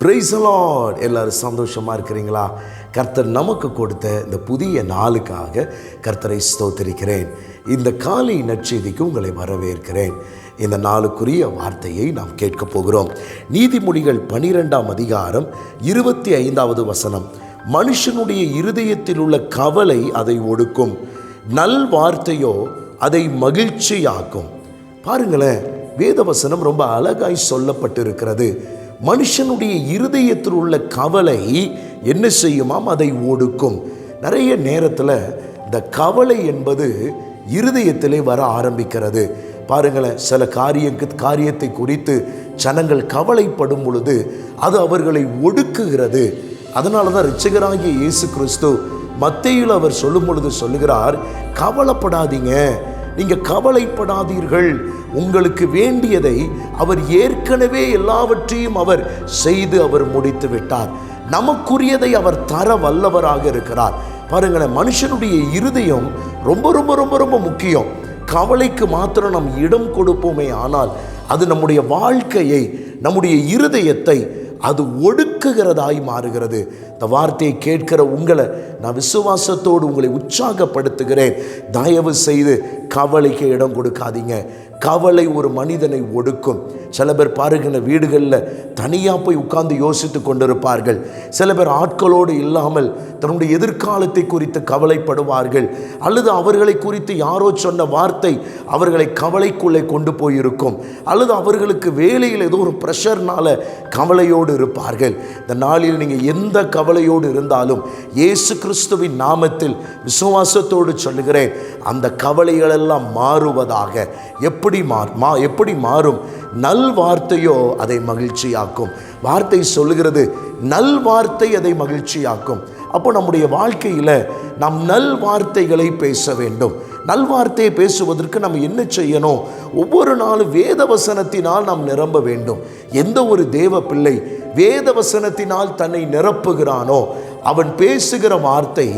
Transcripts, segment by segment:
பிரைசலாட் எல்லாரும் சந்தோஷமாக இருக்கிறீங்களா? கர்த்தர் நமக்கு கொடுத்த இந்த புதிய நாளுக்காக கர்த்தரை ஸ்தோத்திரிக்கிறேன். இந்த காலை நற்செய்திக்கு உங்களை வரவேற்கிறேன். இந்த நாளுக்குரிய வார்த்தையை நாம் கேட்க போகிறோம். நீதிமொழிகள் பனிரெண்டாம் அதிகாரம் இருபத்தி ஐந்தாவது வசனம். மனுஷனுடைய இருதயத்தில் உள்ள கவலை அதை ஒடுக்கும். நல் வார்த்தையோ அதை மகிழ்ச்சியாக்கும். பாருங்களேன் வேதவசனம் ரொம்ப அழகாய் சொல்லப்பட்டிருக்கிறது. மனுஷனுடைய இருதயத்தில் உள்ள கவலை என்ன செய்யுமாம்? அதை ஒடுக்கும். நிறைய நேரத்தில் இந்த கவலை என்பது இருதயத்திலே வர ஆரம்பிக்கிறது. பாருங்களேன் சில காரிய காரியத்தை குறித்து ஜனங்கள் கவலைப்படும் பொழுது அது அவர்களை ஒடுக்குகிறது. அதனால தான் ரிச்சகராகிய இயேசு கிறிஸ்து மத்தியில் அவர் சொல்லும் பொழுது சொல்லுகிறார் கவலைப்படாதீங்க. நீங்கள் கவலைப்படாதீர்கள். உங்களுக்கு வேண்டியதை அவர் ஏற்கனவே எல்லாவற்றையும் அவர் செய்து அவர் முடித்து விட்டார். நமக்குரியதை அவர் தர வல்லவராக இருக்கிறார். பாருங்களேன் மனுஷனுடைய இருதயம் ரொம்ப ரொம்ப ரொம்ப ரொம்ப முக்கியம். கவலைக்கு மாத்திரம் நம் இடம் கொடுப்போமே ஆனால் அது நம்முடைய வாழ்க்கையை நம்முடைய இருதயத்தை அது ஒடுக்குகிறதாய் மாறுகிறது. இந்த வார்த்தையை கேட்கிற உங்களை நான் விசுவாசத்தோடு உங்களை உற்சாகப்படுத்துகிறேன். தயவு செய்து கவலைக்கு இடம் கொடுக்காதீங்க. கவலை ஒரு மனிதனை ஒடுக்கும். சில பேர் பாருகின்ற வீடுகளில் தனியாக போய் உட்கார்ந்து யோசித்து கொண்டிருப்பார்கள். சில பேர் ஆட்களோடு இல்லாமல் தன்னுடைய எதிர்காலத்தை குறித்து கவலைப்படுவார்கள். அல்லது அவர்களை குறித்து யாரோ சொன்ன வார்த்தை அவர்களை கவலைக்குள்ளே கொண்டு போயிருக்கும். அல்லது அவர்களுக்கு வேலையில் ஏதோ ஒரு ப்ரெஷர்னால கவலையோடு இருப்பார்கள். இந்த நாளில் நீங்கள் எந்த கவலையோடு இருந்தாலும் இயேசு கிறிஸ்துவின் நாமத்தில் விசுவாசத்தோடு சொல்லுகிறேன் அந்த கவலைகளெல்லாம் மாறுவதாக. எப்படி மாறு மா எப்படி மாறும்? நல் வார்த்தையோ அதை மகிழ்ச்சியாக்கும். வார்த்தை சொல்லுகிறது நல் வார்த்தை அதை மகிழ்ச்சியாக்கும். அப்போ நம்முடைய வாழ்க்கையில் நாம் நல் வார்த்தைகளை பேச வேண்டும். நல்வார்த்தையை பேசுவதற்கு நம்ம என்ன செய்யணும்? ஒவ்வொரு நாளும் வேத வசனத்தினால் நாம் நிரம்ப வேண்டும். எந்த ஒரு தேவ பிள்ளை வேத வசனத்தினால் தன்னை நிரப்புகிறானோ அவன் பேசுகிற வார்த்தை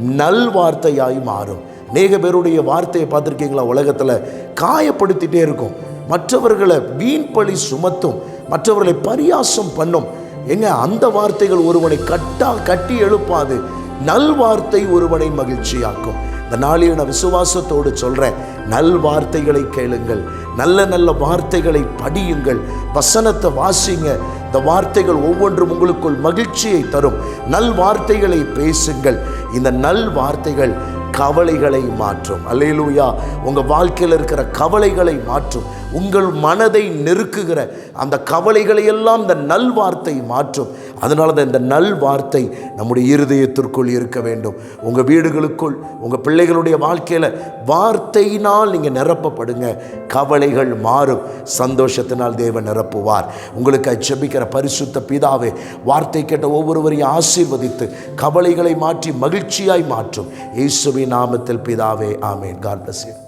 நல் வார்த்தையாய் மாறும். அநேக பேருடைய வார்த்தையை பார்த்துருக்கீங்களா? உலகத்தில் காயப்படுத்திட்டே இருக்கும். மற்றவர்களை வீண் பழி சுமத்தும் மற்றவர்களை பரியாசம் பண்ணும். எங்க அந்த வார்த்தைகள் ஒருவனை கட்டா கட்டி எழுப்பாது. நல் வார்த்தை ஒருவனை மகிழ்ச்சியாக்கும். இந்த நாளில் நான் விசுவாசத்தோடு சொல்கிறேன் நல் வார்த்தைகளை கேளுங்கள். நல்ல நல்ல வார்த்தைகளை படியுங்கள். வசனத்தை வாசிங்க. இந்த வார்த்தைகள் ஒவ்வொன்றும் உங்களுக்குள் மகிழ்ச்சியை தரும். நல் வார்த்தைகளை பேசுங்கள். இந்த நல் வார்த்தைகள் கவலைகளை மாற்றும். அல்லேலூயா. உங்கள் வாழ்க்கையில் இருக்கிற கவலைகளை மாற்றும். உங்கள் மனதை நெருக்குகிற அந்த கவலைகளை எல்லாம் இந்த நல் வார்த்தை மாற்றும். அதனால தான் இந்த நல் வார்த்தை நம்முடைய இருதயத்திற்குள் இருக்க வேண்டும். உங்கள் வீடுகளுக்குள் உங்கள் பிள்ளைகளுடைய வாழ்க்கையில் வார்த்தையினால் நீங்கள் நிரப்பப்படுங்க. கவலைகள் மாறும். சந்தோஷத்தினால் தேவன் நிரப்புவார். உங்களுக்கு அச்சபிக்கிற பரிசுத்த பிதாவே வார்த்தை கேட்ட ஒவ்வொருவரையும் ஆசீர்வதித்து கவலைகளை மாற்றி மகிழ்ச்சியாய் மாற்றும். இயேசுவின் நாமத்தில் பிதாவே ஆமேன். God bless you